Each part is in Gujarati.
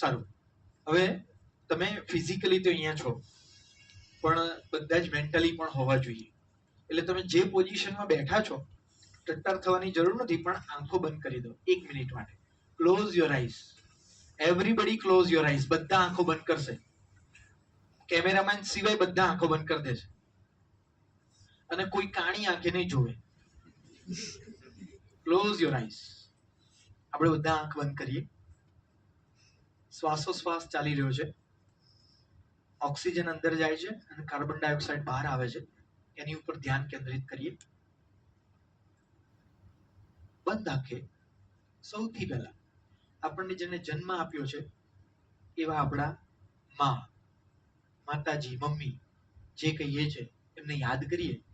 સારું. હવે તમે ફિઝિકલી તો અહીંયા છો, પણ બધા જ મેન્ટલી પણ હોવા જોઈએ. એટલે તમે જે પોઝિશનમાં બેઠા છો ટટ્ટાર થવાની જરૂર નથી, પણ આંખો બંધ કરી દો એક મિનિટ માટે. Close your eyes everybody close your eyes બધા આંખો બંધ કરશે. કેમેરામેન સિવાય બધા આંખો બંધ કરી દેશે. અને કોઈ કાણી આંખે નહીં જોવે ક્લોઝ યોર આઈઝ આપણે બધા આંખ બંધ કરીએ. શ્વાસોશ્વાસ ચાલી રહ્યો છે. ઓક્સિજન અંદર જાય છે અને કાર્બન ડાયોક્સાઇડ બહાર આવે છે. એની ઉપર ધ્યાન કેન્દ્રિત કરીએ. બંધ આંખે સૌથી પહેલા આપણને જેને જન્મ આપ્યો છે એવા આપણા મા, માતાજી, મમ્મી જે કહીએ છે એમને યાદ કરીએ.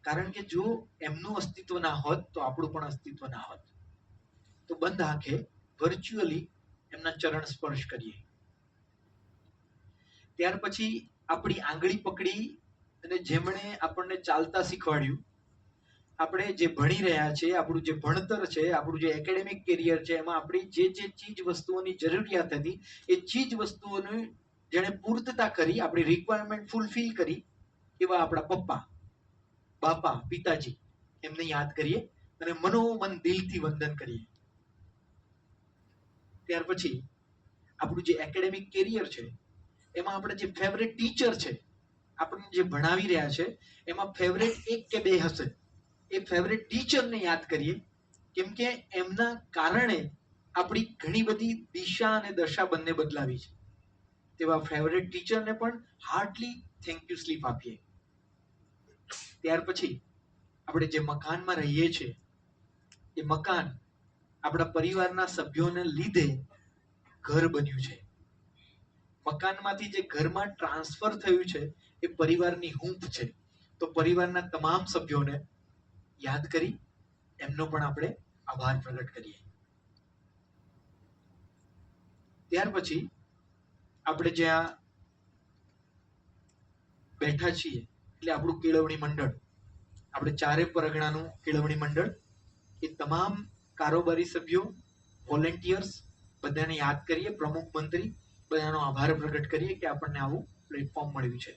કારણ કે જો એમનું અસ્તિત્વ ના હોત તો આપણું પણ અસ્તિત્વ ના હોત. તો બંધ આંખે વર્ચ્યુઅલી એમના ચરણ સ્પર્શ કરીએ. ત્યાર પછી આપણી આંગળી પકડી અને જેમણે આપણને ચાલતા શીખવાડ્યું, આપણે જે ભણી રહ્યા છે, આપણું જે ભણતર છે, આપણું જે એકેડેમિક કેરિયર છે, એમાં આપણી જે જે ચીજ વસ્તુઓની જરૂરિયાત હતી, એ ચીજ વસ્તુઓની જેણે પૂર્તતા કરી, આપણી રિક્વાયરમેન્ટ ફૂલફિલ કરી, એવા આપણા પપ્પા, બાપા, પિતાજી, એમને યાદ કરીએ અને મનોમન દિલથી વંદન કરીએ. ત્યાર પછી આપણું જે એકેડેમિક કેરિયર છે, એમાં આપણે જે ફેવરેટ ટીચર છે, આપણને જે ભણાવી રહ્યા છે, એમાં ફેવરેટ એક કે બે હશે. એ ફેવરેટ ટીચરને યાદ કરીએ, કેમ કે એમના કારણે આપણી ઘણી બધી દિશા અને દશા બંને બદલાવી છે. તેવા ફેવરેટ ટીચરને પણ હાર્ટલી થેન્ક યુ સ્લીપ આપીએ. ત્યાર પછી આપણે જે મકાનમાં રહીએ છીએ, એ મકાન આપણા પરિવારના સભ્યોને લીધે ઘર બન્યું છે. મકાનમાંથી જે ઘરમાં ટ્રાન્સફર થયું છે, એ પરિવારની હૂંફ છે. તો પરિવારના તમામ સભ્યોને યાદ કરી, એમનો પણ આપણે આભાર પ્રગટ કરીએ. ત્યાર પછી આપણે જ્યાં બેઠા છીએ, એટલે આપણું કેળવણી મંડળ, આપણે ચારે પરગણાનું કેળવણી મંડળ, એ તમામ કારોબારી સભ્યો વોલેન્ટિયર્સ બધાને યાદ કરીએ, પ્રમુખ મંત્રી, બધાનો આભાર પ્રગટ કરીએ કે આપણને આવું પ્લેટફોર્મ મળ્યું છે.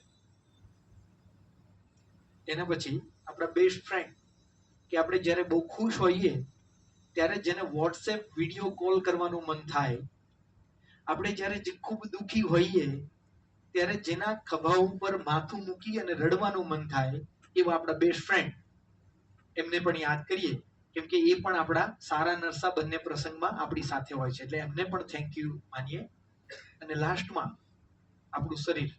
એના પછી આપણા બેસ્ટ ફ્રેન્ડ કે આપણે જ્યારે બહુ ખુશ હોઈએ, ત્યારે જેને વોટ્સએપ વીડિયો કોલ કરવાનું મન થાય, આપણે જ્યારે ખૂબ દુઃખી હોઈએ, ત્યારે જેના ખભા ઉપર માથું મૂકી અને રડવાનું મન થાય, એવા આપણા બેસ્ટ ફ્રેન્ડ એમને પણ યાદ કરીએ કેમ કે એ પણ આપણા સારા નરસા બંને પ્રસંગમાં આપણી સાથે હોય છે. એટલે એમને પણ થેન્ક યુ માનીએ. અને લાસ્ટમાં આપણું શરીર.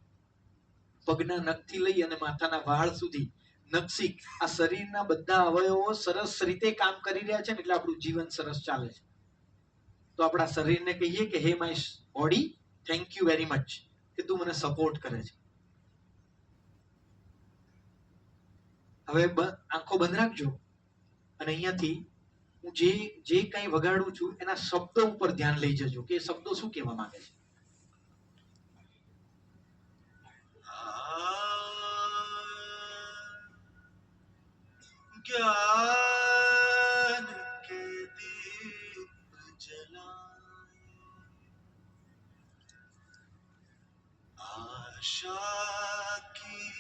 પગના નખથી લઈ અને માથાના વાળ સુધી નખશીક આ શરીરના બધા અવયવો સરસ રીતે કામ કરી રહ્યા છે ને એટલે આપણું જીવન સરસ ચાલે છે. તો આપણા શરીરને કહીએ કે, hey my body thank you very much કે તું મને સપોર્ટ કરે છે. હવે આંખો બંધ રાખજો. અને અહીંયાથી હું જે જે કંઈ વગાડું છું એના શબ્દો ઉપર ધ્યાન લઈ જજો કે એ શબ્દો શું કહેવા માંગે છે ज्ञान के दीप जलाए आशा की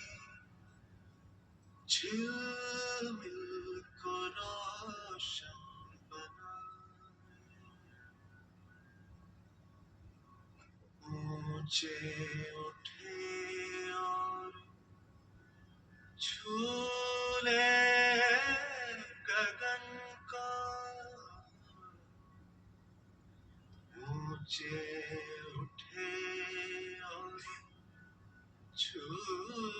झिलमिल बनाए ऊंचे उठे और झूले गगन का ऊंचे उठे और झूले